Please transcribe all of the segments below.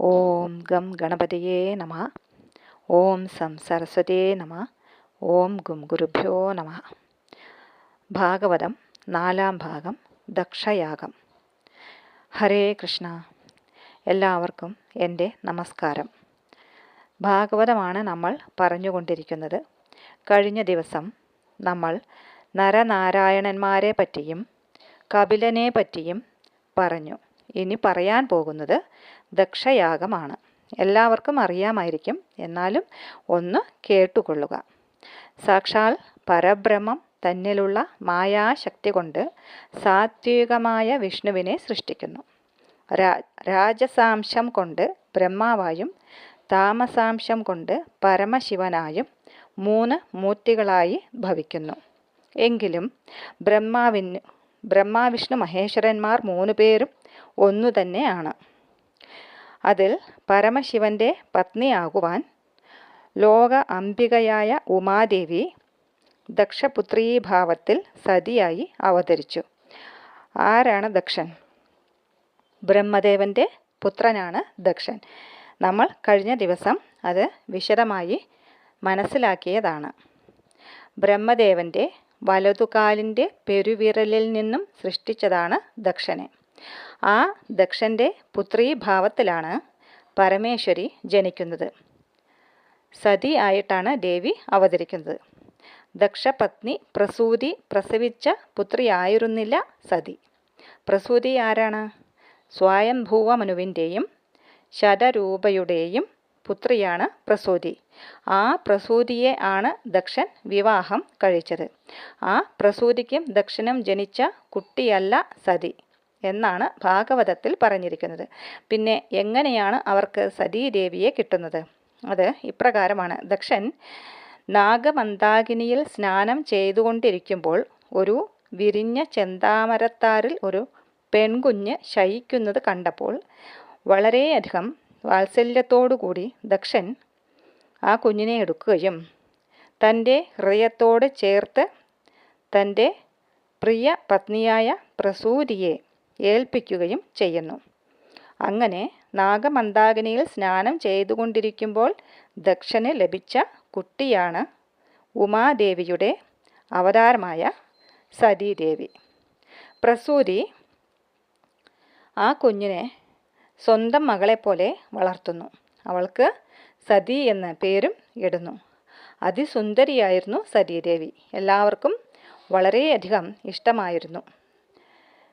ഓം gum ഗണപതിയേ നമ. ഓം some സരസ്വതിയേ നമ. ഓം ഗും ഗുരുഭ്യോ നമ. ഭാഗവതം നാലാം ഭാഗം ദക്ഷയാഗം. ഹരേ കൃഷ്ണ. എല്ലാവർക്കും എന്റെ നമസ്കാരം. ഭാഗവതമാണ് നമ്മൾ പറഞ്ഞുകൊണ്ടിരിക്കുന്നത്. കഴിഞ്ഞ ദിവസം നമ്മൾ നരനാരായണന്മാരെ പറ്റിയും കപിലനെ പറ്റിയും പറഞ്ഞു. ഇനി പറയാൻ പോകുന്നത് ദക്ഷയാഗമാണ്. എല്ലാവർക്കും അറിയാമായിരിക്കും. എന്നാലും ഒന്ന് കേട്ടുകൊള്ളുക. സാക്ഷാൽ പരബ്രഹ്മം തന്നിലുള്ള മായാശക്തി കൊണ്ട് സാത്വികമായ വിഷ്ണുവിനെ സൃഷ്ടിക്കുന്നു. രാജസാംശം കൊണ്ട് ബ്രഹ്മാവായും താമസാംശം കൊണ്ട് പരമശിവനായും മൂന്ന് മൂർത്തികളായി ഭവിക്കുന്നു. എങ്കിലും ബ്രഹ്മാവിന് ബ്രഹ്മാവിഷ്ണു മഹേശ്വരന്മാർ മൂന്ന് പേരും ഒന്നു തന്നെയാണ് അതിൽ പരമശിവന്റെ പത്നിയാകുവാൻ ലോക അംബികയായ ഉമാദേവി ദക്ഷപുത്രീഭാവത്തിൽ സതിയായി അവതരിച്ചു. ആരാണ് ദക്ഷൻ? ബ്രഹ്മദേവന്റെ പുത്രനാണ് ദക്ഷൻ. നമ്മൾ കഴിഞ്ഞ ദിവസം അത് വിശദമായി മനസ്സിലാക്കിയതാണ്. ബ്രഹ്മദേവന്റെ വലതുകാലിന്റെ പെരുവിരലിൽ നിന്നും സൃഷ്ടിച്ചതാണ് ദക്ഷനെ. ആ ദക്ഷന്റെ പുത്രീഭാവത്തിലാണ് പരമേശ്വരി ജനിക്കുന്നത്. സതി ആയിട്ടാണ് ദേവി അവതരിക്കുന്നത്. ദക്ഷപത്നി പ്രസൂതി പ്രസവിച്ച പുത്രിയായിരുന്നില്ല സതി. പ്രസൂതി ആരാണ്? സ്വയംഭൂവ സ്വയംഭൂവമനുവിന്റെയും ശതരൂപയുടെയും പുത്രിയാണ് പ്രസൂതി. ആ പ്രസൂതിയെ ആണ് ദക്ഷൻ വിവാഹം കഴിച്ചത്. ആ പ്രസൂതിക്കും ദക്ഷനും ജനിച്ച കുട്ടിയല്ല സതി. എന്നാണ് ഭാഗവതത്തിൽ പറഞ്ഞിരിക്കുന്നത്. പിന്നെ എങ്ങനെയാണ് അവർക്ക് സതീദേവിയെ കിട്ടുന്നത്? അത് ഇപ്രകാരമാണ്. ദക്ഷൻ നാഗമന്ദാകിനിയിൽ സ്നാനം ചെയ്തുകൊണ്ടിരിക്കുമ്പോൾ ഒരു വിരിഞ്ഞ ചെന്താമരത്താറിൽ ഒരു പെൺകുഞ്ഞ് ശയിക്കുന്നത് കണ്ടപ്പോൾ വളരെയധികം വാത്സല്യത്തോടുകൂടി ദക്ഷൻ ആ കുഞ്ഞിനെ എടുക്കുകയും തന്റെ ഹൃദയത്തോട് ചേർത്ത് തന്റെ പ്രിയ പത്നിയായ പ്രസൂതിയെ ഏൽപ്പിക്കുകയും ചെയ്യുന്നു. അങ്ങനെ നാഗമന്ദാകിനിയിൽ സ്നാനം ചെയ്തുകൊണ്ടിരിക്കുമ്പോൾ ദക്ഷന് ലഭിച്ച കുട്ടിയാണ് ഉമാദേവിയുടെ അവതാരമായ സതീദേവി. പ്രസൂതി ആ കുഞ്ഞിനെ സ്വന്തം മകളെപ്പോലെ വളർത്തുന്നു. അവൾക്ക് സതി എന്ന പേരും ഇടുന്നു. അതിസുന്ദരിയായിരുന്നു സതീദേവി. എല്ലാവർക്കും വളരെയധികം ഇഷ്ടമായിരുന്നു.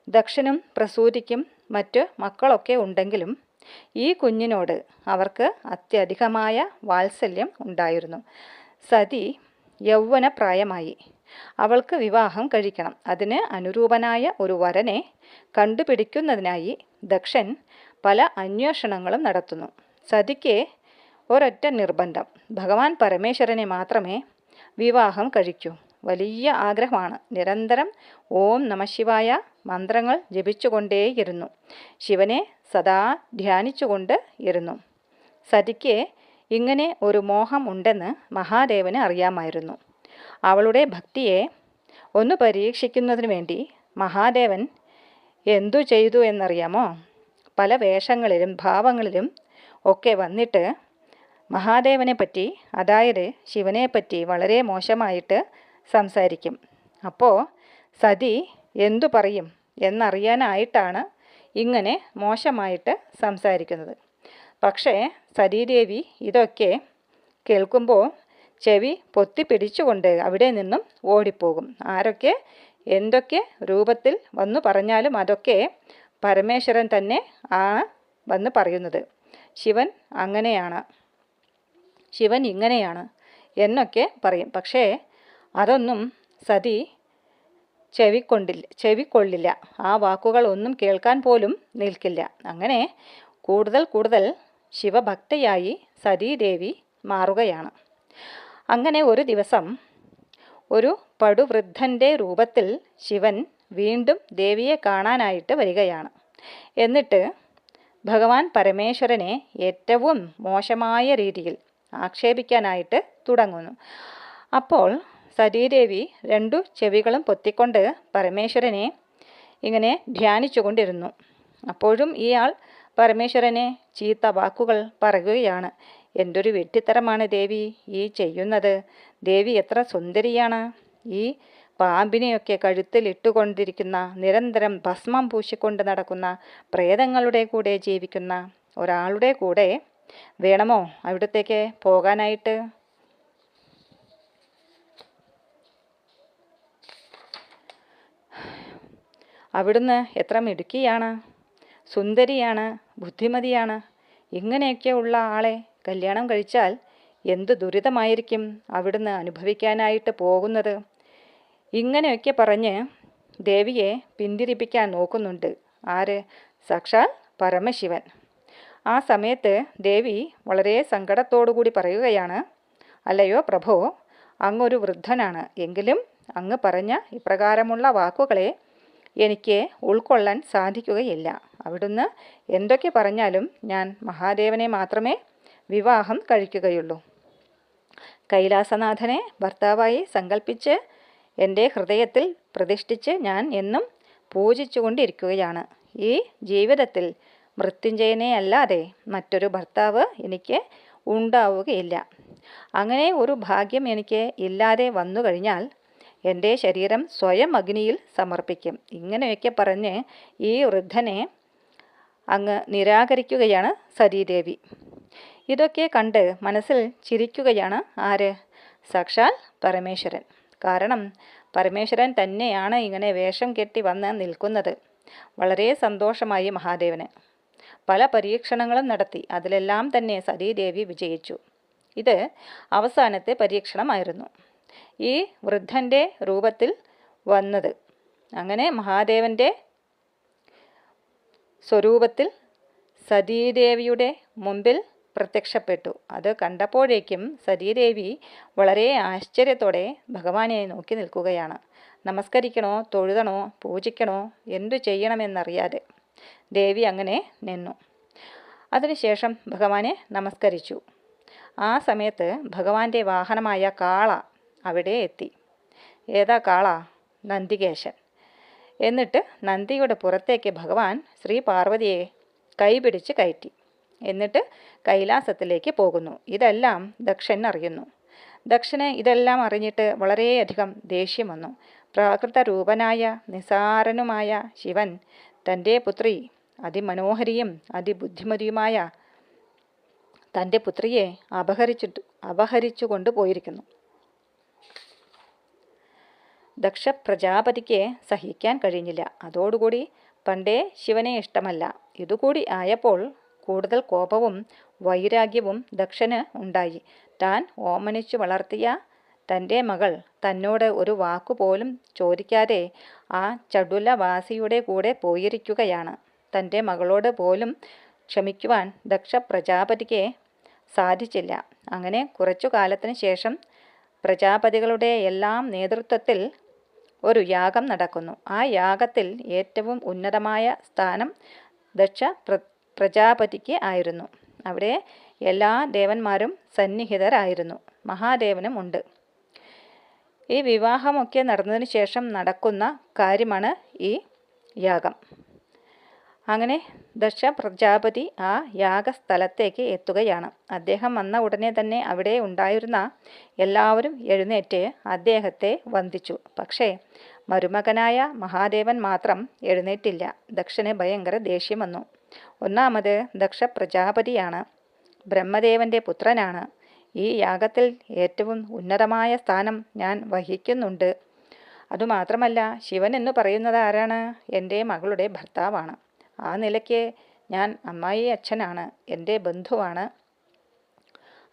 ദക്ഷനും പ്രസൂതിക്കും മറ്റ് മക്കളൊക്കെ ഉണ്ടെങ്കിലും ഈ കുഞ്ഞിനോട് അവർക്ക് അത്യധികമായ വാത്സല്യം ഉണ്ടായിരുന്നു. സതി യൗവന പ്രായമായി അവൾക്ക് വിവാഹം കഴിക്കണം. അതിന് അനുരൂപനായ ഒരു വരനെ കണ്ടുപിടിക്കുന്നതിനായി ദക്ഷൻ പല അന്വേഷണങ്ങളും നടത്തുന്നു. സതിക്ക് ഒരൊറ്റ നിർബന്ധം. ഭഗവാൻ പരമേശ്വരനെ മാത്രമേ വിവാഹം കഴിക്കൂ. വലിയ ആഗ്രഹമാണ്. നിരന്തരം ഓം നമശിവായ മന്ത്രങ്ങൾ ജപിച്ചുകൊണ്ടേയിരുന്നു. ശിവനെ സദാ ധ്യാനിച്ചുകൊണ്ട് ഇരുന്നു. സതിക്ക് ഇങ്ങനെ ഒരു മോഹം ഉണ്ടെന്ന് മഹാദേവന് അറിയാമായിരുന്നു. അവളുടെ ഭക്തിയെ ഒന്ന് പരീക്ഷിക്കുന്നതിന് വേണ്ടി മഹാദേവൻ എന്തു ചെയ്തു എന്നറിയാമോ? പല വേഷങ്ങളിലും ഭാവങ്ങളിലും ഒക്കെ വന്നിട്ട് മഹാദേവനെ പറ്റി അതായത് ശിവനെ പറ്റി വളരെ മോശമായിട്ട് സംസാരിക്കും. അപ്പോൾ സതി എന്തു പറയും എന്നറിയാനായിട്ടാണ് ഇങ്ങനെ മോശമായിട്ട് സംസാരിക്കുന്നത്. പക്ഷേ സതീദേവി ഇതൊക്കെ കേൾക്കുമ്പോൾ ചെവി പൊത്തി പിടിച്ചുകൊണ്ട് അവിടെ നിന്നും ഓടിപ്പോകും. ആരൊക്കെ എന്തൊക്കെ രൂപത്തിൽ വന്നു പറഞ്ഞാലും അതൊക്കെ പരമേശ്വരൻ തന്നെ ആണ് വന്ന് പറയുന്നത്. ശിവൻ അങ്ങനെയാണ്. ശിവൻ ഇങ്ങനെയാണ് എന്നൊക്കെ പറയും. പക്ഷേ അതൊന്നും സതി ചെവിക്കൊണ്ടില്ല ചെവിക്കൊള്ളില്ല. ആ വാക്കുകൾ ഒന്നും കേൾക്കാൻ പോലും നിൽക്കില്ല. അങ്ങനെ കൂടുതൽ കൂടുതൽ ശിവഭക്തയായി സതീദേവി മാറുകയാണ്. അങ്ങനെ ഒരു ദിവസം ഒരു പടുവൃദ്ധന്റെ രൂപത്തിൽ ശിവൻ വീണ്ടും ദേവിയെ കാണാനായിട്ട് വരികയാണ്. എന്നിട്ട് ഭഗവാൻ പരമേശ്വരനെ ഏറ്റവും മോശമായ രീതിയിൽ ആക്ഷേപിക്കാനായിട്ട് തുടങ്ങുന്നു. അപ്പോൾ സതീദേവി രണ്ടു ചെവികളും പൊത്തിക്കൊണ്ട് പരമേശ്വരനെ ഇങ്ങനെ ധ്യാനിച്ചുകൊണ്ടിരുന്നു. അപ്പോഴും ഇയാൾ പരമേശ്വരനെ ചീത്ത വാക്കുകൾ പറയുകയാണ്. എന്തൊരു വെട്ടിത്തരമാണ് ദേവി ഈ ചെയ്യുന്നത്. ദേവി എത്ര സുന്ദരിയാണ്. ഈ പാമ്പിനെയൊക്കെ കഴുത്തിൽ ഇട്ടുകൊണ്ടിരിക്കുന്ന നിരന്തരം ഭസ്മം പൂശിക്കൊണ്ട് നടക്കുന്ന പ്രേതങ്ങളുടെ കൂടെ ജീവിക്കുന്ന ഒരാളുടെ കൂടെ വേണമോ അവിടത്തേക്ക് പോകാനായിട്ട്? അവിടുന്ന് എത്ര മിടുക്കിയാണ്. സുന്ദരിയാണ് ബുദ്ധിമതിയാണ്. ഇങ്ങനെയൊക്കെ ഉള്ള ആളെ കല്യാണം കഴിച്ചാൽ എന്ത് ദുരിതമായിരിക്കും അവിടുന്ന് അനുഭവിക്കാനായിട്ട് പോകുന്നത്. ഇങ്ങനെയൊക്കെ പറഞ്ഞ് ദേവിയെ പിന്തിരിപ്പിക്കാൻ നോക്കുന്നുണ്ട്. ആര്? സാക്ഷാൽ പരമശിവൻ. ആ സമയത്ത് ദേവി വളരെ സങ്കടത്തോടുകൂടി പറയുകയാണ് അല്ലയോ പ്രഭോ അങ്ങൊരു വൃദ്ധനാണ്. എങ്കിലും അങ്ങ് പറഞ്ഞ ഇപ്രകാരമുള്ള വാക്കുകളെ എനിക്ക് ഉൾക്കൊള്ളാൻ സാധിക്കുകയില്ല. അവിടുന്ന് എന്തൊക്കെ പറഞ്ഞാലും ഞാൻ മഹാദേവനെ മാത്രമേ വിവാഹം കഴിക്കുകയുള്ളൂ. കൈലാസനാഥനെ ഭർത്താവായി സങ്കല്പിച്ച് എന്റെ ഹൃദയത്തിൽ പ്രതിഷ്ഠിച്ച് ഞാൻ എന്നും പൂജിച്ചുകൊണ്ടിരിക്കുകയാണ്. ഈ ജീവിതത്തിൽ മൃത്യുഞ്ജയനെ അല്ലാതെ മറ്റൊരു ഭർത്താവ് എനിക്ക് ഉണ്ടാവുകയില്ല. അങ്ങനെ ഒരു ഭാഗ്യം എനിക്ക് ഇല്ലാതെ വന്നു കഴിഞ്ഞാൽ എന്റെ ശരീരം സ്വയം അഗ്നിയിൽ സമർപ്പിക്കും. ഇങ്ങനെയൊക്കെ പറഞ്ഞ് ഈ വൃദ്ധനെ അങ്ങ് നിരാകരിക്കുകയാണ് സതീദേവി. ഇതൊക്കെ കണ്ട് മനസ്സിൽ ചിരിക്കുകയാണ് ആര്? സാക്ഷാൽ പരമേശ്വരൻ. കാരണം പരമേശ്വരൻ തന്നെയാണ് ഇങ്ങനെ വേഷം കെട്ടി വന്ന് നിൽക്കുന്നത്. വളരെ സന്തോഷമായി മഹാദേവന്. പല പരീക്ഷണങ്ങളും നടത്തി. അതിലെല്ലാം തന്നെ സതീദേവി വിജയിച്ചു. ഇത് അവസാനത്തെ പരീക്ഷണമായിരുന്നു. ഈ വൃദ്ധന്റെ രൂപത്തിൽ വന്നത്. അങ്ങനെ മഹാദേവന്റെ സ്വരൂപത്തിൽ സതീദേവിയുടെ മുമ്പിൽ പ്രത്യക്ഷപ്പെട്ടു. അത് കണ്ടപ്പോഴേക്കും സതീദേവി വളരെ ആശ്ചര്യത്തോടെ ഭഗവാനെ നോക്കി നിൽക്കുകയാണ്. നമസ്കരിക്കണോ തൊഴുതണോ പൂജിക്കണോ എന്തു ചെയ്യണമെന്നറിയാതെ ദേവി അങ്ങനെ നിന്നു. അതിനുശേഷം ഭഗവാനെ നമസ്കരിച്ചു. ആ സമയത്ത് ഭഗവാന്റെ വാഹനമായ കാള അവിടെ എത്തി. ഏതാ കാള? നന്ദികേശൻ. എന്നിട്ട് നന്ദിയുടെ പുറത്തേക്ക് ഭഗവാൻ ശ്രീ പാർവതിയെ കൈപിടിച്ച് കയറ്റി. എന്നിട്ട് കൈലാസത്തിലേക്ക് പോകുന്നു. ഇതെല്ലാം ദക്ഷൻ അറിയുന്നു. ദക്ഷന് ഇതെല്ലാം അറിഞ്ഞിട്ട് വളരെയധികം ദേഷ്യം വന്നു. പ്രാകൃത രൂപനായ നിസാരനുമായ ശിവൻ തന്റെ പുത്രി അതിമനോഹരിയും അതിബുദ്ധിമതിയുമായ തന്റെ പുത്രിയെ അപഹരിച്ചിട്ട് അപഹരിച്ചു കൊണ്ടുപോയിരിക്കുന്നു ദക്ഷ പ്രജാപതിക്ക് സഹിക്കാൻ കഴിഞ്ഞില്ല അതോടുകൂടി പണ്ടേ ശിവനെ ഇഷ്ടമല്ല. ഇതുകൂടി ആയപ്പോൾ കൂടുതൽ കോപവും വൈരാഗ്യവും ദക്ഷന് ഉണ്ടായി. താൻ ഓമനിച്ചു വളർത്തിയ തന്റെ മകൾ തന്നോട് ഒരു വാക്കുപോലും ചോദിക്കാതെ ആ ചടുലവാസിയുടെ കൂടെ പോയിരിക്കുകയാണ്. തന്റെ മകളോട് പോലും ക്ഷമിക്കുവാൻ ദക്ഷ പ്രജാപതിക്ക് സാധിച്ചില്ല. അങ്ങനെ കുറച്ചു കാലത്തിന് ശേഷം പ്രജാപതികളുടെ എല്ലാം നേതൃത്വത്തിൽ ഒരു യാഗം നടക്കുന്നു. ആ യാഗത്തിൽ ഏറ്റവും ഉന്നതമായ സ്ഥാനം ദക്ഷ പ്ര പ്രജാപതിക്ക് ആയിരുന്നു. അവിടെ എല്ലാ ദേവന്മാരും സന്നിഹിതരായിരുന്നു. മഹാദേവനും ഉണ്ട്. ഈ വിവാഹമൊക്കെ നടന്നതിന് ശേഷം നടക്കുന്ന കാര്യമാണ് ഈ യാഗം. അങ്ങനെ ദക്ഷ പ്രജാപതി ആ യാഗസ്ഥലത്തേക്ക് എത്തുകയാണ്. അദ്ദേഹം വന്ന ഉടനെ തന്നെ അവിടെ ഉണ്ടായിരുന്ന എല്ലാവരും എഴുന്നേറ്റ് അദ്ദേഹത്തെ വന്ദിച്ചു. പക്ഷേ മരുമകനായ മഹാദേവൻ മാത്രം എഴുന്നേറ്റില്ല. ദക്ഷന് ഭയങ്കര ദേഷ്യം വന്നു. ഒന്നാമത് ദക്ഷ പ്രജാപതിയാണ്. ബ്രഹ്മദേവന്റെ പുത്രനാണ്. ഈ യാഗത്തിൽ ഏറ്റവും ഉന്നതമായ സ്ഥാനം ഞാൻ വഹിക്കുന്നുണ്ട്. അതുമാത്രമല്ല ശിവൻ എന്ന് പറയുന്നത് ആരാണ്? എന്റെ മകളുടെ ഭർത്താവാണ്. ആ നിലയ്ക്ക് ഞാൻ അമ്മായി അച്ഛനാണ് എന്റെ ബന്ധുവാണ്.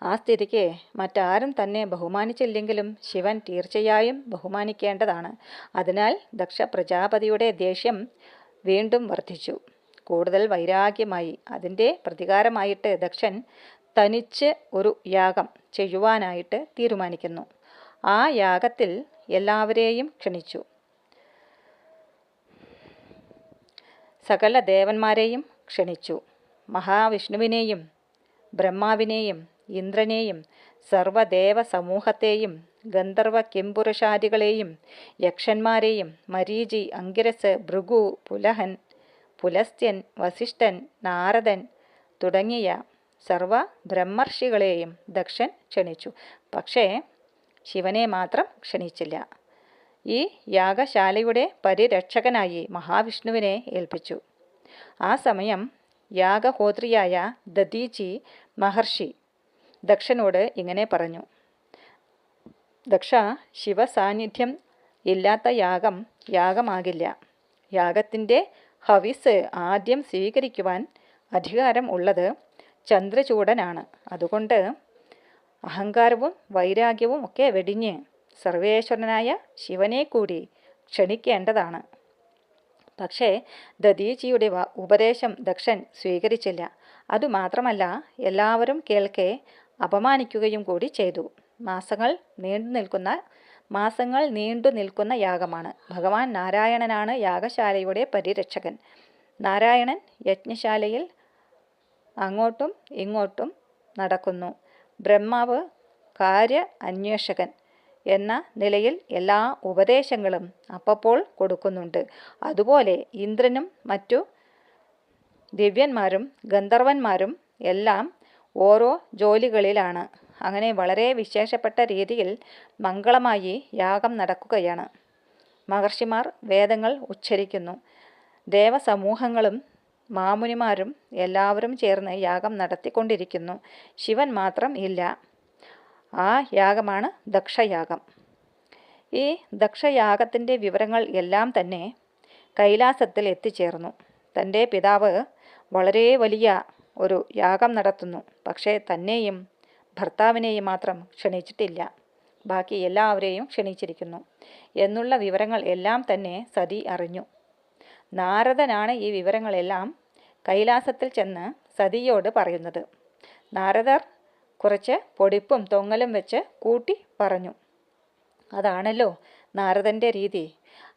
ആ സ്ഥിതിക്ക് മറ്റാരും തന്നെ ബഹുമാനിച്ചില്ലെങ്കിലും ശിവൻ തീർച്ചയായും ബഹുമാനിക്കേണ്ടതാണ്. അതിനാൽ ദക്ഷ പ്രജാപതിയുടെ ദേഷ്യം വീണ്ടും വർദ്ധിച്ചു. കൂടുതൽ വൈരാഗ്യമായി. അതിന്റെ പ്രതികാരമായിട്ട് ദക്ഷൻ തനിച്ച് ഒരു യാഗം ചെയ്യുവാനായിട്ട് തീരുമാനിക്കുന്നു. ആ യാഗത്തിൽ എല്ലാവരെയും ക്ഷണിച്ചു. സകല ദേവന്മാരെയും ക്ഷണിച്ചു. മഹാവിഷ്ണുവിനെയും ബ്രഹ്മാവിനെയും ഇന്ദ്രനെയും സർവദേവ സമൂഹത്തെയും ഗന്ധർവ കിംപുരുഷാദികളെയും യക്ഷന്മാരെയും മരീചി അങ്കിരസ് ഭൃഗു പുലഹൻ പുലസ്ത്യൻ വസിഷ്ഠൻ നാരദൻ തുടങ്ങിയ സർവ ബ്രഹ്മർഷികളെയും ദക്ഷൻ ക്ഷണിച്ചു. പക്ഷേ ശിവനെ മാത്രം ക്ഷണിച്ചില്ല. ഈ യാഗശാലയുടെ പരിരക്ഷകനായി മഹാവിഷ്ണുവിനെ ഏൽപ്പിച്ചു. ആ സമയം യാഗഹോത്രിയായ ദദീജി മഹർഷി ദക്ഷനോട് ഇങ്ങനെ പറഞ്ഞു. ദക്ഷ ശിവസാന്നിധ്യം ഇല്ലാത്ത യാഗം യാഗമാകില്ല. യാഗത്തിന്റെ ഹവിസ് ആദ്യം സ്വീകരിക്കുവാൻ അധികാരം ഉള്ളത് ചന്ദ്രചൂടനാണ് അതുകൊണ്ട് അഹങ്കാരവും വൈരാഗ്യവും ഒക്കെ വെടിഞ്ഞ് സർവേശ്വരനായ ശിവനെ കൂടി ക്ഷണിക്കേണ്ടതാണ്. പക്ഷേ ദദീജിയുടെ ഉപദേശം ദക്ഷൻ സ്വീകരിച്ചില്ല. അതുമാത്രമല്ല എല്ലാവരും കേൾക്കെ അപമാനിക്കുകയും കൂടി ചെയ്തു. മാസങ്ങൾ നീണ്ടു നിൽക്കുന്ന മാസങ്ങൾ നീണ്ടു നിൽക്കുന്ന യാഗമാണ്. ഭഗവാൻ നാരായണനാണ് യാഗശാലയുടെ പരിരക്ഷകൻ. നാരായണൻ യജ്ഞശാലയിൽ അങ്ങോട്ടും ഇങ്ങോട്ടും നടക്കുന്നു. ബ്രഹ്മാവ് കാര്യ അന്വേഷകൻ. എന്ന നിലയിൽ എല്ലാ ഉപദേശങ്ങളും അപ്പപ്പോൾ കൊടുക്കുന്നുണ്ട്. അതുപോലെ ഇന്ദ്രനും മറ്റു ദിവ്യന്മാരും ഗന്ധർവന്മാരും എല്ലാം ഓരോ ജോലികളിലാണ്. അങ്ങനെ വളരെ വിശേഷപ്പെട്ട രീതിയിൽ മംഗളമായി യാഗം നടക്കുകയാണ്. മഹർഷിമാർ വേദങ്ങൾ ഉച്ചരിക്കുന്നു. ദേവസമൂഹങ്ങളും മാമുനിമാരും എല്ലാവരും ചേർന്ന് യാഗം നടത്തിക്കൊണ്ടിരിക്കുന്നു. ശിവൻ മാത്രം ഇല്ല. ആ യാഗമാണ് ദക്ഷയാഗം. ഈ ദക്ഷയാഗത്തിന്റെ വിവരങ്ങൾ എല്ലാം തന്നെ കൈലാസത്തിൽ എത്തിച്ചേർന്നു. തന്റെ പിതാവ് വളരെ വലിയ ഒരു യാഗം നടത്തുന്നു. പക്ഷേ തന്നെയും ഭർത്താവിനെയും മാത്രം ക്ഷണിച്ചിട്ടില്ല. ബാക്കി എല്ലാവരെയും ക്ഷണിച്ചിരിക്കുന്നു എന്നുള്ള വിവരങ്ങൾ എല്ലാം തന്നെ സതി അറിഞ്ഞു. നാരദനാണ് ഈ വിവരങ്ങളെല്ലാം കൈലാസത്തിൽ ചെന്ന് സതിയോട് പറയുന്നത്. നാരദർ കുറച്ച് പൊടിപ്പും തൊങ്ങലും വെച്ച് കൂട്ടി പറഞ്ഞു. അതാണല്ലോ നാരദന്റെ രീതി.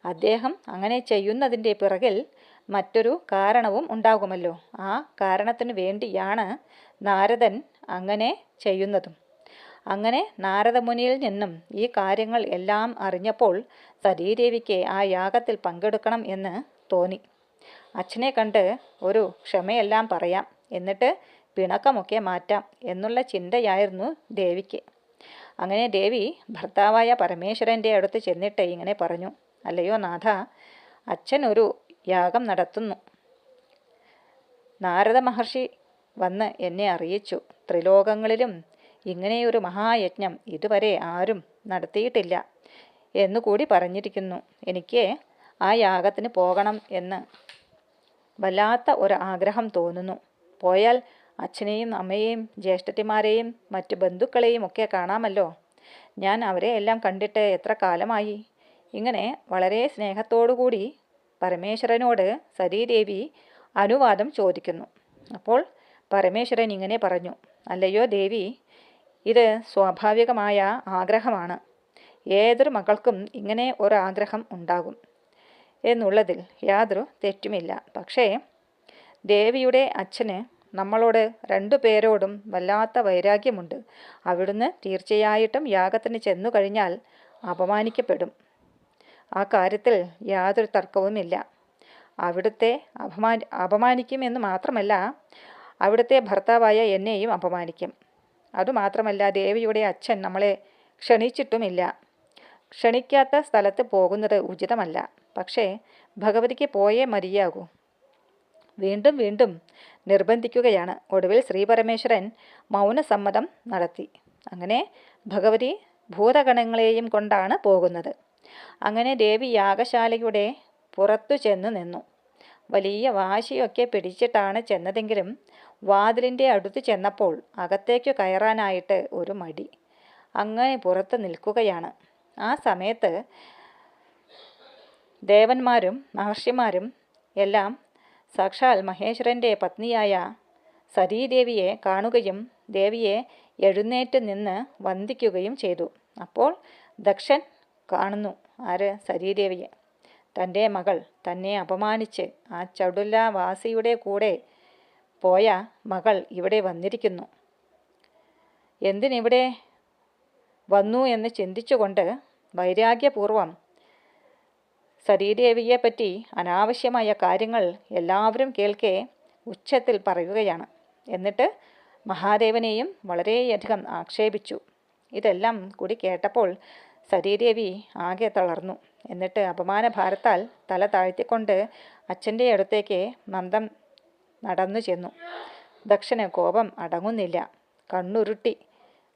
അദ്ദേഹം അങ്ങനെ ചെയ്യുന്നതിന്റെ പിറകിൽ മറ്റൊരു കാരണവും ഉണ്ടാകുമല്ലോ. ആ കാരണത്തിന് വേണ്ടിയാണ് നാരദൻ അങ്ങനെ ചെയ്യുന്നതും. അങ്ങനെ നാരദമുനിയിൽ നിന്നും ഈ കാര്യങ്ങൾ എല്ലാം അറിഞ്ഞപ്പോൾ സതീദേവിക്ക് ആ യാഗത്തിൽ പങ്കെടുക്കണം എന്ന് തോന്നി. അച്ഛനെ കണ്ട് ഒരു ക്ഷമയെല്ലാം പറയാം. എന്നിട്ട് പിണക്കമൊക്കെ മാറ്റാം എന്നുള്ള ചിന്തയായിരുന്നു ദേവിക്ക്. അങ്ങനെ ദേവി ഭർത്താവായ പരമേശ്വരന്റെ അടുത്ത് ചെന്നിട്ട് ഇങ്ങനെ പറഞ്ഞു അല്ലയോ നാഥ അച്ഛൻ ഒരു യാഗം നടത്തുന്നു. നാരദ മഹർഷി വന്ന് എന്നെ അറിയിച്ചു. ത്രിലോകങ്ങളിലും ഇങ്ങനെയൊരു മഹായജ്ഞം ഇതുവരെ ആരും നടത്തിയിട്ടില്ല എന്നുകൂടി പറഞ്ഞിരിക്കുന്നു. എനിക്ക് ആ യാഗത്തിന് പോകണം എന്ന് വല്ലാത്ത ഒരു ആഗ്രഹം തോന്നുന്നു. പോയാൽ അച്ഛനെയും അമ്മയെയും ജ്യേഷ്ഠത്തിമാരെയും മറ്റ് ബന്ധുക്കളെയും ഒക്കെ കാണാമല്ലോ. ഞാൻ അവരെ എല്ലാം കണ്ടിട്ട് എത്ര കാലമായി? ഇങ്ങനെ വളരെ സ്നേഹത്തോടുകൂടി പരമേശ്വരനോട് സതീദേവി അനുവാദം ചോദിക്കുന്നു. അപ്പോൾ പരമേശ്വരൻ ഇങ്ങനെ പറഞ്ഞു അല്ലയോ ദേവി ഇത് സ്വാഭാവികമായ ആഗ്രഹമാണ്. ഏതൊരു മകൾക്കും ഇങ്ങനെ ഒരു ഉണ്ടാകും. എന്നുള്ളതിൽ യാതൊരു തെറ്റുമില്ല. പക്ഷേ ദേവിയുടെ അച്ഛന് നമ്മളോട് രണ്ടു പേരോടും വല്ലാത്ത വൈരാഗ്യമുണ്ട്. അവിടുന്ന് തീർച്ചയായിട്ടും യാഗത്തിന് ചെന്നു കഴിഞ്ഞാൽ അപമാനിക്കപ്പെടും. ആ കാര്യത്തിൽ യാതൊരു തർക്കവുമില്ല. അവിടുത്തെ അപമാനി അപമാനിക്കുമെന്ന് മാത്രമല്ല അവിടുത്തെ ഭർത്താവായ എന്നെയും അപമാനിക്കും. അതുമാത്രമല്ല ദേവിയുടെ അച്ഛൻ നമ്മളെ ക്ഷണിച്ചിട്ടുമില്ല. ക്ഷണിക്കാത്ത സ്ഥലത്ത് പോകുന്നത് ഉചിതമല്ല. പക്ഷേ ഭഗവതിക്ക് പോയേ മതിയാകൂ. വീണ്ടും വീണ്ടും നിർബന്ധിക്കുകയാണ്. ഒടുവിൽ ശ്രീപരമേശ്വരൻ മൗനസമ്മതം നടത്തി. അങ്ങനെ ഭഗവതി ഭൂതഗണങ്ങളെയും കൊണ്ടാണ് പോകുന്നത്. അങ്ങനെ ദേവി യാഗശാലയുടെ പുറത്തു ചെന്ന് നിന്നു. വലിയ വാശിയൊക്കെ പിടിച്ചിട്ടാണ് ചെന്നതെങ്കിലും വാതിലിന്റെ അടുത്ത് ചെന്നപ്പോൾ അകത്തേക്ക് കയറാനായിട്ട് ഒരു മടി. അങ്ങനെ പുറത്ത് നിൽക്കുകയാണ്. ആ സമയത്ത് ദേവന്മാരും മഹർഷിമാരും എല്ലാം സാക്ഷാൽ മഹേശ്വരന്റെ പത്നിയായ സതീദേവിയെ കാണുകയും ദേവിയെ എഴുന്നേറ്റ് നിന്ന് വന്ദിക്കുകയും ചെയ്തു. അപ്പോൾ ദക്ഷൻ കാണുന്നു ആര്? സതീദേവിയെ തന്റെ മകൾ തന്നെ അപമാനിച്ച് ആ ചടുലവാസിയുടെ കൂടെ പോയ മകൾ ഇവിടെ വന്നിരിക്കുന്നു. എന്തിനിവിടെ വന്നു എന്ന് ചിന്തിച്ചുകൊണ്ട് വൈരാഗ്യപൂർവം സതീദേവിയെപ്പറ്റി അനാവശ്യമായ കാര്യങ്ങൾ എല്ലാവരും കേൾക്കെ ഉച്ചത്തിൽ പറയുകയാണ്. എന്നിട്ട് മഹാദേവനെയും വളരെയധികം ആക്ഷേപിച്ചു. ഇതെല്ലാം കൂടി കേട്ടപ്പോൾ സതീദേവി ആകെ തളർന്നു. എന്നിട്ട് അപമാനഭാരത്താൽ തല താഴ്ത്തിക്കൊണ്ട് അച്ഛന്റെ അടുത്തേക്ക് മന്ദം നടന്നു ചെന്നു. ദക്ഷന് കോപം അടങ്ങുന്നില്ല. കണ്ണുരുട്ടി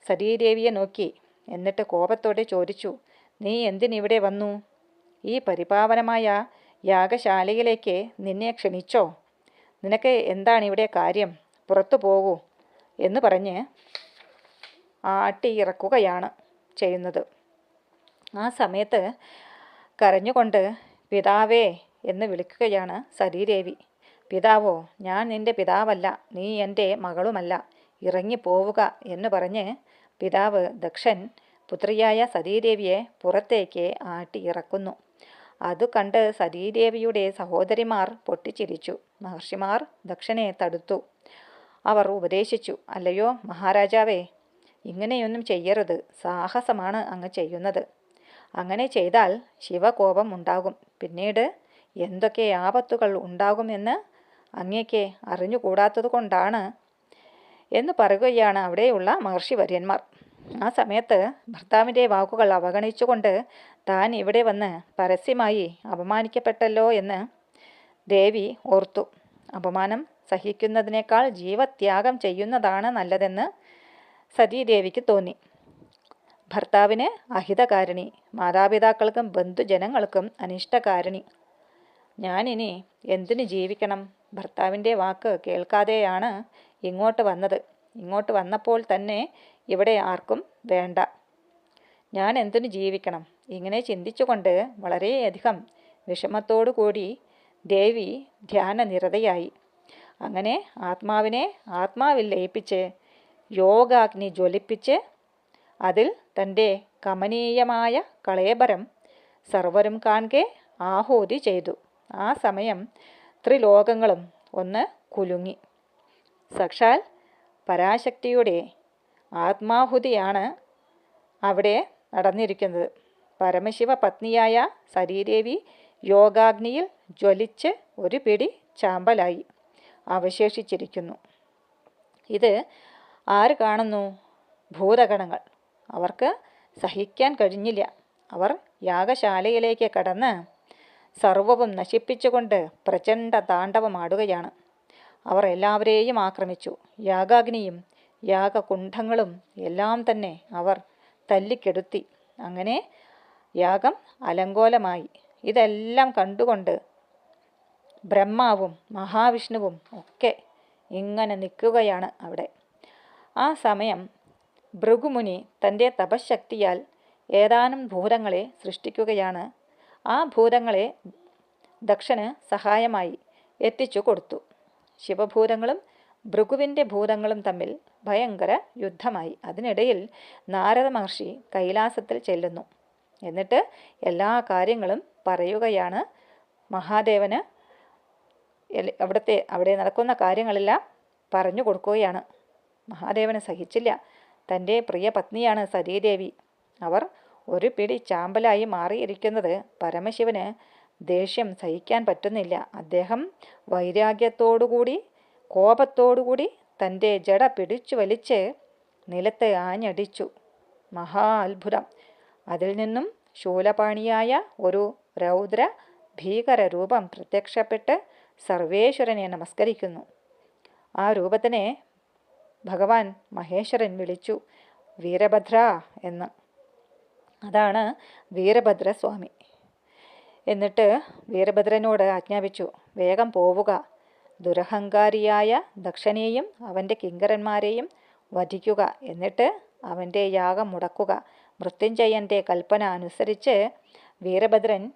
സതീദേവിയെ നോക്കി. എന്നിട്ട് കോപത്തോടെ ചോദിച്ചു നീ എന്തിനിവിടെ വന്നു? ഈ പരിപാവനമായ യാഗശാലയിലേക്ക് നിന്നെ ക്ഷണിച്ചോ? നിനക്ക് എന്താണ് ഇവിടെ കാര്യം? പുറത്തു പോകൂ എന്ന് പറഞ്ഞ് ആട്ടിയിറക്കുകയാണ് ചെയ്യുന്നത്. ആ സമയത്ത് കരഞ്ഞുകൊണ്ട് പിതാവേ എന്ന് വിളിക്കുകയാണ് സതീദേവി. പിതാവോ ഞാൻ നിന്റെ പിതാവല്ല നീ എന്റെ മകളുമല്ല. ഇറങ്ങിപ്പോവുക എന്ന് പറഞ്ഞ് പിതാവ് ദക്ഷൻ പുത്രിയായ സതീദേവിയെ പുറത്തേക്ക് ആട്ടി ഇറക്കുന്നു അത് കണ്ട് സതീദേവിയുടെ സഹോദരിമാർ പൊട്ടിച്ചിരിച്ചു. മഹർഷിമാർ ദക്ഷനെ തടുത്തു. അവർ ഉപദേശിച്ചു അല്ലയോ മഹാരാജാവേ ഇങ്ങനെയൊന്നും ചെയ്യരുത്. സാഹസമാണ് അങ്ങ് ചെയ്യുന്നത്. അങ്ങനെ ചെയ്താൽ ശിവകോപം ഉണ്ടാകും. പിന്നീട് എന്തൊക്കെ ആപത്തുകൾ ഉണ്ടാകുമെന്ന് അങ്ങേക്ക് അറിഞ്ഞുകൂടാത്തത് കൊണ്ടാണ് എന്ന് പറയുകയാണ് അവിടെയുള്ള മഹർഷിവര്യന്മാർ. ആ സമയത്ത് ഭർത്താവിന്റെ വാക്കുകൾ അവഗണിച്ചുകൊണ്ട് താൻ ഇവിടെ വന്ന് പരസ്യമായി അപമാനിക്കപ്പെട്ടല്ലോ എന്ന് ദേവി ഓർത്തു. അപമാനം സഹിക്കുന്നതിനേക്കാൾ ജീവത്യാഗം ചെയ്യുന്നതാണ് നല്ലതെന്ന് സതീദേവിക്ക് തോന്നി. ഭർത്താവിന് അഹിതകാരിണി മാതാപിതാക്കൾക്കും ബന്ധുജനങ്ങൾക്കും അനിഷ്ടകാരിണി. ഞാനിനി എന്തിനു ജീവിക്കണം? ഭർത്താവിന്റെ വാക്ക് കേൾക്കാതെയാണ് ഇങ്ങോട്ട് വന്നത്. ഇങ്ങോട്ട് വന്നപ്പോൾ തന്നെ ഇവിടെ ആർക്കും വേണ്ട. ഞാൻ എന്തിനു ജീവിക്കണം? ഇങ്ങനെ ചിന്തിച്ചുകൊണ്ട് വളരെയധികം വിഷമത്തോടു കൂടി ദേവി ധ്യാനനിരതയായി. അങ്ങനെ ആത്മാവിനെ ആത്മാവിൽ ലയിപ്പിച്ച് യോഗാഗ്നി ജ്വലിപ്പിച്ച് അതിൽ തന്റെ കമനീയമായ കളേബരം സർവരും കാണെ ആഹൂതി ചെയ്തു. ആ സമയം ത്രിലോകങ്ങളും ഒന്ന് കുലുങ്ങി. സക്ഷാൽ പരാശക്തിയുടെ ആത്മാഹുതിയാണ് അവിടെ നടന്നിരിക്കുന്നത്. പരമശിവ പത്നിയായ സരീദേവി യോഗാഗ്നിയിൽ ജ്വലിച്ച് ഒരു പിടി ചാമ്പലായി അവശേഷിച്ചിരിക്കുന്നു. ഇത് ആര് കാണുന്നു? ഭൂതഗണങ്ങൾ. അവർക്ക് സഹിക്കാൻ കഴിഞ്ഞില്ല. അവർ യാഗശാലയിലേക്ക് കടന്ന് സർവവും നശിപ്പിച്ചുകൊണ്ട് പ്രചണ്ഡ താണ്ഡവമാടുകയാണ്. അവർ എല്ലാവരെയും ആക്രമിച്ചു. യാഗാഗ്നിയും യാഗകുണ്ഠങ്ങളും എല്ലാം തന്നെ അവർ തല്ലിക്കെടുത്തി. അങ്ങനെ യാഗം അലങ്കോലമായി. ഇതെല്ലാം കണ്ടുകൊണ്ട് ബ്രഹ്മാവും മഹാവിഷ്ണുവും ഒക്കെ ഇങ്ങനെ നിൽക്കുകയാണ് അവിടെ. ആ സമയം ഭൃഗുമുനി തന്റെ തപശക്തിയാൽ ഏതാനും ഭൂതങ്ങളെ സൃഷ്ടിക്കുകയാണ്. ആ ഭൂതങ്ങളെ ദക്ഷന് സഹായമായി എത്തിച്ചു കൊടുത്തു. ശിവഭൂതങ്ങളും ഭൃഗുവിന്റെ ഭൂതങ്ങളും തമ്മിൽ ഭയങ്കര യുദ്ധമായി. അതിനിടയിൽ നാരദ മഹർഷി കൈലാസത്തിൽ ചെല്ലുന്നു. എന്നിട്ട് എല്ലാ കാര്യങ്ങളും പറയുകയാണ് മഹാദേവന്. അവിടുത്തെ അവിടെ നടക്കുന്ന കാര്യങ്ങളെല്ലാം പറഞ്ഞു കൊടുക്കുകയാണ്. മഹാദേവന് സഹിച്ചില്ല. തന്റെ പ്രിയ പത്നിയാണ് സതീദേവി. അവർ ഒരു പിടി ചാമ്പലായി മാറിയിരിക്കുന്നത് പരമശിവന് ദേഷ്യം സഹിക്കാൻ പറ്റുന്നില്ല. അദ്ദേഹം വൈരാഗ്യത്തോടുകൂടി കോപത്തോടുകൂടി തന്റെ ജട പിടിച്ചു വലിച്ച് നിലത്ത് ആഞ്ഞടിച്ചു. മഹാ അത്ഭുതം. അതിൽ നിന്നും ശൂലപാണിയായ ഒരു രൗദ്ര ഭീകര രൂപം പ്രത്യക്ഷപ്പെട്ട് സർവേശ്വരനെ നമസ്കരിക്കുന്നു. ആ രൂപത്തിനെ ഭഗവാൻ മഹേശ്വരൻ വിളിച്ചു വീരഭദ്ര എന്ന്. അതാണ് വീരഭദ്രസ്വാമി. എന്നിട്ട് വീരഭദ്രനോട് ആജ്ഞാപിച്ചു വേഗം പോവുക. ദുരഹങ്കാരിയായ ദക്ഷനെയും അവന്റെ കിങ്കരന്മാരെയും വധിക്കുക. എന്നിട്ട് അവന്റെ യാഗം മുടക്കുക. മൃത്യുഞ്ജയന്റെ കൽപ്പന അനുസരിച്ച് വീരഭദ്രൻ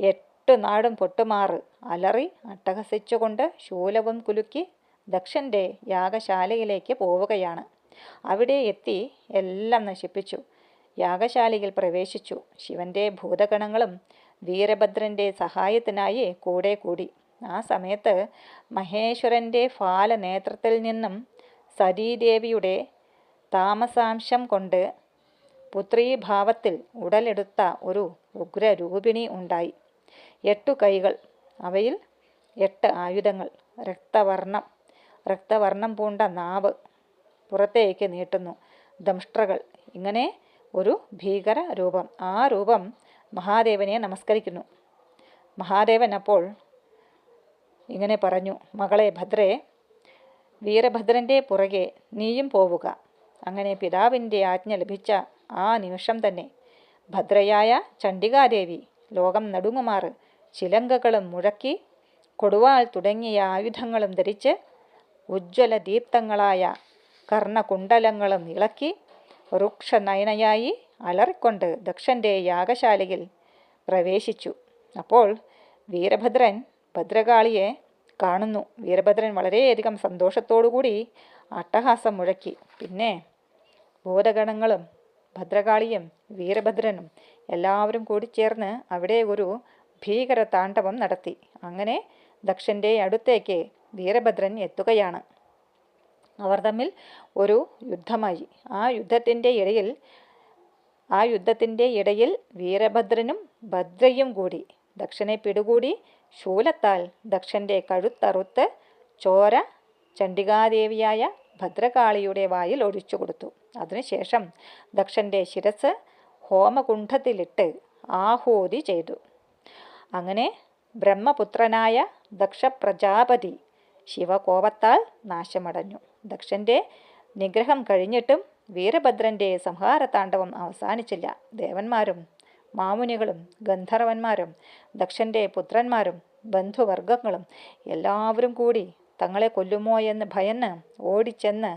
എട്ട് നാടും പൊട്ടുമാറ്. അലറി അട്ടഹസിച്ചുകൊണ്ട് ശൂലവും കുലുക്കി ദക്ഷന്റെ യാഗശാലയിലേക്ക് പോവുകയാണ്. അവിടെ എത്തി എല്ലാം നശിപ്പിച്ചു. യാഗശാലയിൽ പ്രവേശിച്ചു. ശിവന്റെ ഭൂതഗണങ്ങളും വീരഭദ്രന്റെ സഹായത്തിനായി കൂടെ കൂടി. ആ സമയത്ത് മഹേശ്വരന്റെ ഫാലനേത്രത്തിൽ നിന്നും സതീദേവിയുടെ താമസാംശം കൊണ്ട് പുത്രീഭാവത്തിൽ ഉടലെടുത്ത ഒരു ഉഗ്രരൂപിണി ഉണ്ടായി. എട്ടു കൈകൾ അവയിൽ എട്ട് ആയുധങ്ങൾ രക്തവർണം രക്തവർണം പൂണ്ട നാവ് പുറത്തേക്ക് നീട്ടുന്നു. ദംഷ്ട്രകൾ ഇങ്ങനെ ഒരു ഭീകര രൂപം ആ രൂപം മഹാദേവനെ നമസ്കരിക്കുന്നു. മഹാദേവൻ അപ്പോൾ ഇങ്ങനെ പറഞ്ഞു മകളെ ഭദ്രേ വീരഭദ്രന്റെ പുറകെ നീയും പോവുക. അങ്ങനെ പിതാവിന്റെ ആജ്ഞ ലഭിച്ച ആ നിമിഷം തന്നെ ഭദ്രയായ ചണ്ഡികാദേവി ലോകം നടുങ്ങുമാറ് ചിലങ്കകളും മുഴക്കി കൊടുവാൾ തുടങ്ങിയ ആയുധങ്ങളും ധരിച്ച് ഉജ്ജ്വല ദീപ്തങ്ങളായ കർണകുണ്ടലങ്ങളും ഇളക്കി വൃക്ഷനയനയായി അലറിക്കൊണ്ട് ദക്ഷന്റെ യാഗശാലയിൽ പ്രവേശിച്ചു. അപ്പോൾ വീരഭദ്രൻ ഭദ്രകാളിയെ കാണുന്നു. വീരഭദ്രൻ വളരെയധികം സന്തോഷത്തോടുകൂടി അട്ടഹാസം മുഴക്കി. പിന്നെ ഭൂതഗണങ്ങളും ഭദ്രകാളിയും വീരഭദ്രനും എല്ലാവരും കൂടി ചേർന്ന് അവിടെ ഒരു ഭീകര താണ്ഡവം നടത്തി. അങ്ങനെ ദക്ഷന്റെ അടുത്തേക്ക് വീരഭദ്രൻ എത്തുകയാണ്. അവർ തമ്മിൽ ഒരു യുദ്ധമായി. ആ യുദ്ധത്തിന്റെ ഇടയിൽ ആ യുദ്ധത്തിന്റെ ഇടയിൽ വീരഭദ്രനും ഭദ്രയും കൂടി ദക്ഷനെ പിടികൂടി ശൂലത്താൽ ദക്ഷന്റെ കഴുത്തറുത്ത് ചോര ചണ്ഡികാദേവിയായ ഭദ്രകാളിയുടെ വായിൽ ഒഴിച്ചു കൊടുത്തു. അതിനുശേഷം ദക്ഷന്റെ ശിരസ് ഹോമകുണ്ഠത്തിലിട്ട് ആഹൂതി ചെയ്തു. അങ്ങനെ ബ്രഹ്മപുത്രനായ ദക്ഷപ്രജാപതി ശിവകോപത്താൽ നാശമടഞ്ഞു. ദക്ഷന്റെ നിഗ്രഹം കഴിഞ്ഞിട്ടും വീരഭദ്രന്റെ സംഹാരതാണ്ഡവം അവസാനിച്ചില്ല. ദേവന്മാരും മാമുനികളും ഗന്ധർവന്മാരും ദക്ഷന്റെ പുത്രന്മാരും ബന്ധുവർഗങ്ങളും എല്ലാവരും കൂടി തങ്ങളെ കൊല്ലുമോ എന്ന് ഭയന്ന് ഓടിച്ചെന്ന്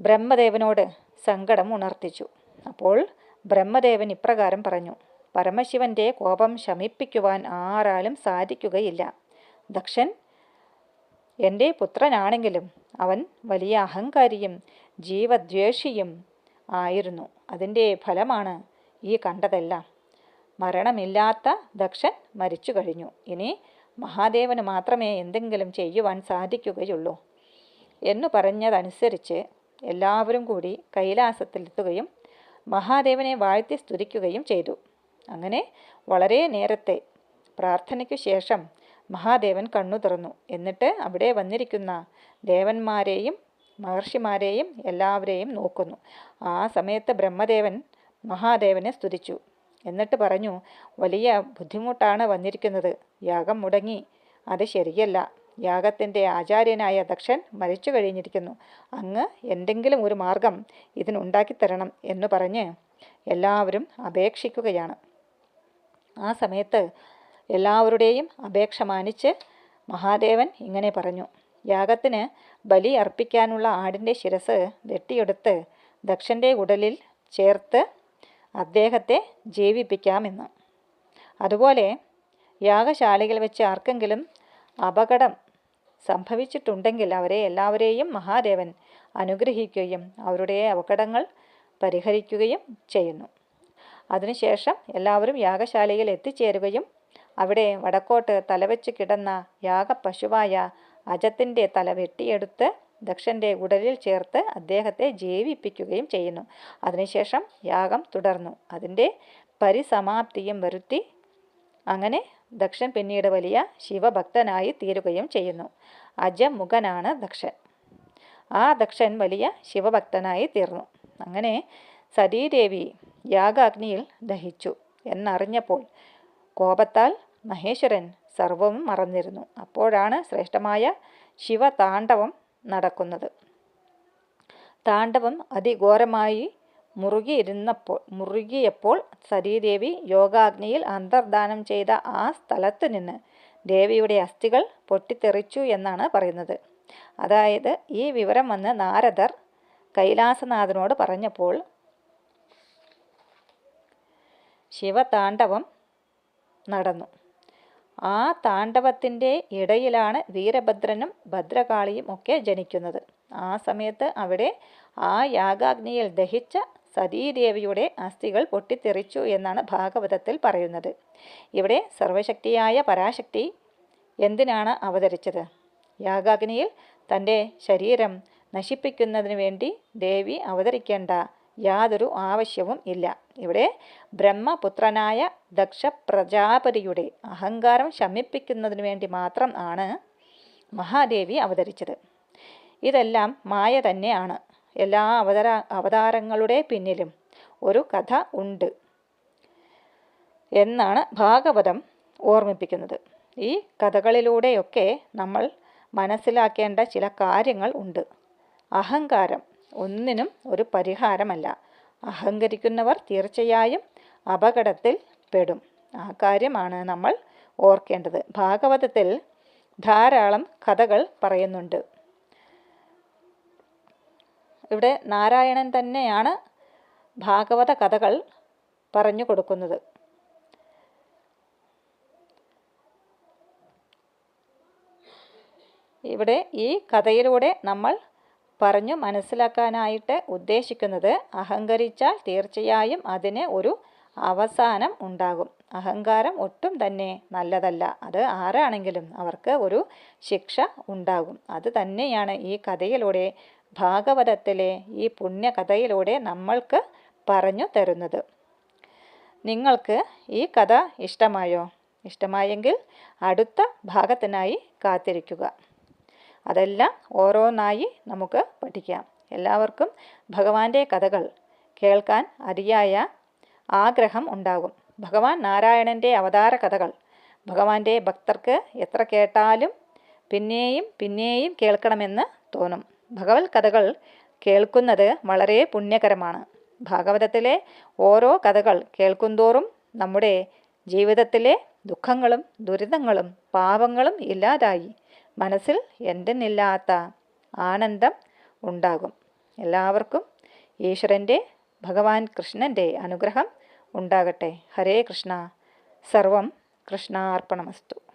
ബ്രഹ്മദേവനോട് സങ്കടം ഉണർത്തിച്ചു. അപ്പോൾ ബ്രഹ്മദേവൻ ഇപ്രകാരം പറഞ്ഞു പരമശിവന്റെ കോപം ശമിപ്പിക്കുവാൻ ആരാലും സാധിക്കുകയില്ല. ദക്ഷൻ എന്റെ പുത്രനാണെങ്കിലും അവൻ വലിയ അഹങ്കാരിയും ജീവദ്വേഷിയും ആയിരുന്നു. അതിന്റെ ഫലമാണ് ഈ കണ്ടതെല്ലാം മരണമില്ലാത്ത ദക്ഷൻ മരിച്ചു കഴിഞ്ഞു. ഇനി മഹാദേവന് മാത്രമേ എന്തെങ്കിലും ചെയ്യുവാൻ സാധിക്കുകയുള്ളൂ എന്നു പറഞ്ഞതനുസരിച്ച് എല്ലാവരും കൂടി കൈലാസത്തിലെത്തുകയും മഹാദേവനെ വാഴ്ത്തി സ്തുതിക്കുകയും ചെയ്തു. അങ്ങനെ വളരെ നേരത്തെ പ്രാർത്ഥനയ്ക്കു ശേഷം മഹാദേവൻ കണ്ണു തുറന്നു. എന്നിട്ട് അവിടെ വന്നിരിക്കുന്ന ദേവന്മാരെയും മഹർഷിമാരെയും എല്ലാവരെയും നോക്കുന്നു. ആ സമയത്ത് ബ്രഹ്മദേവൻ മഹാദേവനെ സ്തുതിച്ചു. എന്നിട്ട് പറഞ്ഞു വലിയ ബുദ്ധിമുട്ടാണ് വന്നിരിക്കുന്നത്. യാഗം മുടങ്ങി. അത് ശരിയല്ല. യാഗത്തിന്റെ ആചാര്യനായ ദക്ഷൻ മരിച്ചു കഴിഞ്ഞിരിക്കുന്നു. അങ്ങ് എന്തെങ്കിലും ഒരു മാർഗം ഇതിനുണ്ടാക്കി തരണം എന്ന് പറഞ്ഞ് എല്ലാവരും അപേക്ഷിക്കുകയാണ്. ആ സമയത്ത് എല്ലാവരുടെയും അപേക്ഷ മാനിച്ച് മഹാദേവൻ ഇങ്ങനെ പറഞ്ഞു യാഗത്തിന് ബലി അർപ്പിക്കാനുള്ള ആടിന്റെ ശിരസ് വെട്ടിയെടുത്ത് ദക്ഷന്റെ ഉടലിൽ ചേർത്ത് അദ്ദേഹത്തെ ജീവിപ്പിക്കാമെന്ന്. അതുപോലെ യാഗശാലയിൽ വെച്ച് ആർക്കെങ്കിലും അപകടം സംഭവിച്ചിട്ടുണ്ടെങ്കിൽ അവരെ എല്ലാവരെയും മഹാദേവൻ അനുഗ്രഹിക്കുകയും അവരുടെ അപകടങ്ങൾ പരിഹരിക്കുകയും ചെയ്യുന്നു. അതിനുശേഷം എല്ലാവരും യാഗശാലയിൽ എത്തിച്ചേരുകയും അവിടെ വടക്കോട്ട് തലവെച്ച് കിടന്ന യാഗപശുവായ അജത്തിന്റെ തല വെട്ടിയെടുത്ത് ദക്ഷന്റെ ഉടലിൽ ചേർത്ത് അദ്ദേഹത്തെ ജീവിപ്പിക്കുകയും ചെയ്യുന്നു. അതിനുശേഷം യാഗം തുടർന്നു. അതിന്റെ പരിസമാപ്തിയും വരുത്തി അങ്ങനെ ദക്ഷൻ പിന്നീട് വലിയ ശിവഭക്തനായി തീരുകയും ചെയ്യുന്നു. അജമുഖനാണ് ദക്ഷൻ. ആ ദക്ഷൻ വലിയ ശിവഭക്തനായി തീർന്നു. അങ്ങനെ സതീദേവി യാഗാഗ്നിയിൽ ദഹിച്ചു എന്നറിഞ്ഞപ്പോൾ കോപത്താൽ മഹേശ്വരൻ സർവവും മറന്നിരുന്നു. അപ്പോഴാണ് ശ്രേഷ്ഠമായ ശിവതാണ്ഡവം നടക്കുന്നത്. താണ്ഡവം അതിഘോരമായി മുറുകിയിരുന്നപ്പോൾ മുറുകിയപ്പോൾ സതീദേവി യോഗാഗ്നിയിൽ അന്തർദാനം ചെയ്ത ആ സ്ഥലത്ത് നിന്ന് ദേവിയുടെ അസ്ഥികൾ പൊട്ടിത്തെറിച്ചു എന്നാണ് പറയുന്നത്. അതായത് ഈ വിവരം വന്ന് നാരദർ കൈലാസനാഥനോട് പറഞ്ഞപ്പോൾ ശിവതാണ്ഡവം നടന്നു. ആ താണ്ഡവത്തിന്റെ ഇടയിലാണ് വീരഭദ്രനും ഭദ്രകാളിയും ഒക്കെ ജനിക്കുന്നത്. ആ സമയത്ത് അവിടെ ആ യാഗാഗ്നിയിൽ ദഹിച്ച സതീദേവിയുടെ അസ്ഥികൾ പൊട്ടിത്തെറിച്ചു എന്നാണ് ഭാഗവതത്തിൽ പറയുന്നത്. ഇവിടെ സർവശക്തിയായ പരാശക്തി എന്തിനാണ് അവതരിച്ചത്? യാഗാഗ്നിയിൽ തന്റെ ശരീരം നശിപ്പിക്കുന്നതിന് വേണ്ടി ദേവി അവതരിക്കേണ്ട യാതൊരു ആവശ്യവും ഇല്ല. ഇവിടെ ബ്രഹ്മപുത്രനായ ദക്ഷ പ്രജാപതിയുടെ അഹങ്കാരം ശമിപ്പിക്കുന്നതിന് വേണ്ടി മാത്രം ആണ് മഹാദേവി അവതരിച്ചത്. ഇതെല്ലാം മായ തന്നെയാണ്. എല്ലാ അവതാര അവതാരങ്ങളുടെ പിന്നിലും ഒരു കഥ ഉണ്ട് എന്നാണ് ഭാഗവതം ഓർമ്മിപ്പിക്കുന്നത്. ഈ കഥകളിലൂടെയൊക്കെ നമ്മൾ മനസ്സിലാക്കേണ്ട ചില കാര്യങ്ങൾ ഉണ്ട്. അഹങ്കാരം ഒന്നിനും ഒരു പരിഹാരമല്ല. അഹങ്കരിക്കുന്നവർ തീർച്ചയായും അപകടത്തിൽ പെടും. ആ കാര്യമാണ് നമ്മൾ ഓർക്കേണ്ടത്. ഭാഗവതത്തിൽ ധാരാളം കഥകൾ പറയുന്നുണ്ട്. ഇവിടെ നാരായണൻ തന്നെയാണ് ഭാഗവത കഥകൾ പറഞ്ഞു കൊടുക്കുന്നത്. ഇവിടെ ഈ കഥയിലൂടെ നമ്മൾ പറഞ്ഞു മനസ്സിലാക്കാനായിട്ട് ഉദ്ദേശിക്കുന്നത് അഹങ്കരിച്ചാൽ തീർച്ചയായും അതിന് ഒരു അവസാനം ഉണ്ടാകും. അഹങ്കാരം ഒട്ടും തന്നെ നല്ലതല്ല. അത് ആരാണെങ്കിലും അവർക്ക് ഒരു ശിക്ഷ ഉണ്ടാകും. അത് തന്നെയാണ് ഈ കഥയിലൂടെ ഭാഗവതത്തിലെ ഈ പുണ്യകഥയിലൂടെ നമ്മൾക്ക് പറഞ്ഞു തരുന്നത്. നിങ്ങൾക്ക് ഈ കഥ ഇഷ്ടമായോ? ഇഷ്ടമായെങ്കിൽ അടുത്ത ഭാഗത്തിനായി കാത്തിരിക്കുക. അതെല്ലാം ഓരോന്നായി നമുക്ക് പഠിക്കാം. എല്ലാവർക്കും ഭഗവാന്റെ കഥകൾ കേൾക്കാൻ അതിയായ ആഗ്രഹം ഉണ്ടാകും. ഭഗവാൻ നാരായണന്റെ അവതാര കഥകൾ ഭഗവാന്റെ ഭക്തർക്ക് എത്ര കേട്ടാലും പിന്നെയും പിന്നെയും കേൾക്കണമെന്ന് തോന്നും. ഭഗവത് കഥകൾ കേൾക്കുന്നത് വളരെ പുണ്യകരമാണ്. ഭാഗവതത്തിലെ ഓരോ കഥകൾ കേൾക്കുന്തോറും നമ്മുടെ ജീവിതത്തിലെ ദുഃഖങ്ങളും ദുരിതങ്ങളും പാപങ്ങളും ഇല്ലാതായി മനസ്സിൽ എന്തെന്നില്ലാത്ത ആനന്ദം ഉണ്ടാകും. എല്ലാവർക്കും ഈശ്വരന്റെ ഭഗവാൻ കൃഷ്ണന്റെ അനുഗ്രഹം ഉണ്ടാകട്ടെ. ഹരേ കൃഷ്ണ. സർവം കൃഷ്ണാർപ്പണമസ്തു.